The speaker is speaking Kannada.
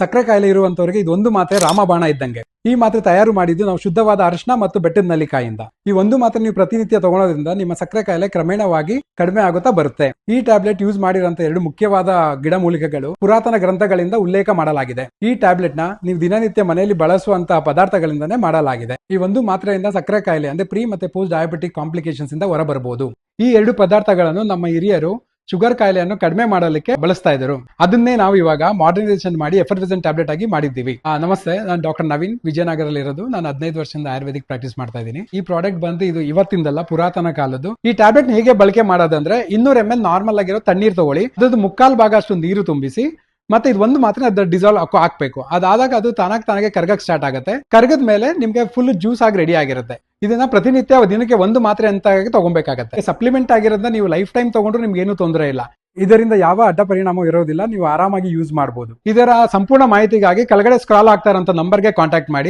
ಸಕ್ಕರೆ ಕಾಯಿಲೆ ಇರುವಂತವರಿಗೆ ಇದೊಂದು ಮಾತ್ರೆ ರಾಮಬಾಣ ಇದ್ದಂಗೆ. ಈ ಮಾತ್ರೆ ತಯಾರು ಮಾಡಿದ್ದು ನಾವು ಶುದ್ಧವಾದ ಅರಿಶಿನ ಮತ್ತು ಬೆಟ್ಟದ ನಲ್ಲಿಕಾಯಿಂದ. ಈ ಒಂದು ಮಾತ್ರೆ ನೀವು ಪ್ರತಿನಿತ್ಯ ತಗೊಳ್ಳೋದ್ರಿಂದ ನಿಮ್ಮ ಸಕ್ಕರೆ ಕಾಯಿಲೆ ಕ್ರಮೇಣವಾಗಿ ಕಡಿಮೆ ಆಗುತ್ತಾ ಬರುತ್ತೆ. ಈ ಟ್ಯಾಬ್ಲೆಟ್ ಯೂಸ್ ಮಾಡಿರುವಂತಹ ಎರಡು ಮುಖ್ಯವಾದ ಗಿಡಮೂಲಿಕೆಗಳು ಪುರಾತನ ಗ್ರಂಥಗಳಿಂದ ಉಲ್ಲೇಖ ಮಾಡಲಾಗಿದೆ. ಈ ಟ್ಯಾಬ್ಲೆಟ್ನ ನೀವು ದಿನನಿತ್ಯ ಮನೆಯಲ್ಲಿ ಬಳಸುವಂತಹ ಪದಾರ್ಥಗಳಿಂದನೇ ಮಾಡಲಾಗಿದೆ. ಈ ಒಂದು ಮಾತ್ರೆಯಿಂದ ಸಕ್ಕರೆ ಕಾಯಿಲೆ ಅಂದ್ರೆ ಪ್ರೀ ಮತ್ತೆ ಪೋಸ್ಟ್ ಡಯಾಬಿಟಿಕ್ ಕಾಂಪ್ಲಿಕೇಶನ್ಸ್ ಇಂದ ಹೊರಬರಬಹುದು. ಈ ಎರಡು ಪದಾರ್ಥಗಳನ್ನು ನಮ್ಮ ಹಿರಿಯರು ಶುಗರ್ ಕಾಯಿಲೆಯನ್ನು ಕಡಿಮೆ ಮಾಡಲಿಕ್ಕೆ ಬಳಸ್ತಾ ಇದ್ರು ಅದನ್ನೇ ನಾವು ಇವಾಗ ಮಾಡರ್ನೈಸೇಷನ್ ಮಾಡಿ ಎಫರ್ವಿಸನ್ ಟ್ಯಾಬ್ಲೆಟ್ ಆಗಿ ಮಾಡಿದ್ದೀವಿ. ನಮಸ್ತೆ, ನಾನು ಡಾಕ್ಟರ್ ನವೀನ್. ವಿಜಯನಗರಲ್ಲಿ ಇರೋದು. ನಾನು ಹದಿನೈದು ವರ್ಷದಿಂದ ಆಯುರ್ವೇದಿಕ್ ಪ್ರಾಕ್ಟೀಸ್ ಮಾಡ್ತಾ ಇದ್ದೀನಿ. ಈ ಪ್ರಾಡಕ್ಟ್ ಬಂದು ಇದು ಇವತ್ತಿಂದಲ್ಲ ಪುರಾತನ ಕಾಲದ್ದು. ಈ ಟ್ಯಾಬ್ಲೆಟ್ ಹೇಗೆ ಬಳಕೆ ಮಾಡೋದಂದ್ರೆ ಇನ್ನೂರ ಎಂ ಎಲ್ ನಾರ್ಮಲ್ ಆಗಿರೋ ತಣ್ಣೀರ್ ತಗೊಳ್ಳಿ. ಅದ್ರದ್ದು ಮುಕ್ಕಾಲ್ ಭಾಗ ಅಷ್ಟು ನೀರು ತುಂಬಿಸಿ ಮತ್ತೆ ಇದು ಒಂದು ಮಾತ್ರ ಅದ್ರ ಡಿಸಾಲ್ವ್ ಹಾಕ್ಬೇಕು. ಅದಾದಾಗ ಅದು ತಾನಾಗ್ ತಾನಾಗೆ ಕರ್ಗಕ್ ಸ್ಟಾರ್ಟ್ ಆಗುತ್ತೆ. ಕರ್ಗದ ಮೇಲೆ ನಿಮ್ಗೆ ಫುಲ್ ಜ್ಯೂಸ್ ಆಗಿ ರೆಡಿ ಆಗಿರುತ್ತೆ. ಇದನ್ನ ಪ್ರತಿನಿತ್ಯ ದಿನಕ್ಕೆ ಒಂದು ಮಾತ್ರೆ ಅಂತ ತಗೊಬೇಕಾಗತ್ತೆ. ಸಪ್ಲಿಮೆಂಟ್ ಆಗಿರೋದ್ರಿಂದ ನೀವು ಲೈಫ್ ಟೈಮ್ ತಗೊಂಡ್ರು ನಿಮ್ಗೆ ಏನು ತೊಂದರೆ ಇಲ್ಲ. ಇದರಿಂದ ಯಾವ ಅಡ್ಡ ಪರಿಣಾಮ ಇರೋದಿಲ್ಲ. ನೀವು ಆರಾಮಾಗಿ ಯೂಸ್ ಮಾಡಬಹುದು ಇದರ ಸಂಪೂರ್ಣ ಮಾಹಿತಿಗಾಗಿ ಕೆಳಗಡೆ ಸ್ಕ್ರಾಲ್ ಆಗ್ತಾರಂತ ನಂಬರ್ ನಂಬರ್ಗೆ ಕಾಂಟ್ಯಾಕ್ಟ್ ಮಾಡಿ.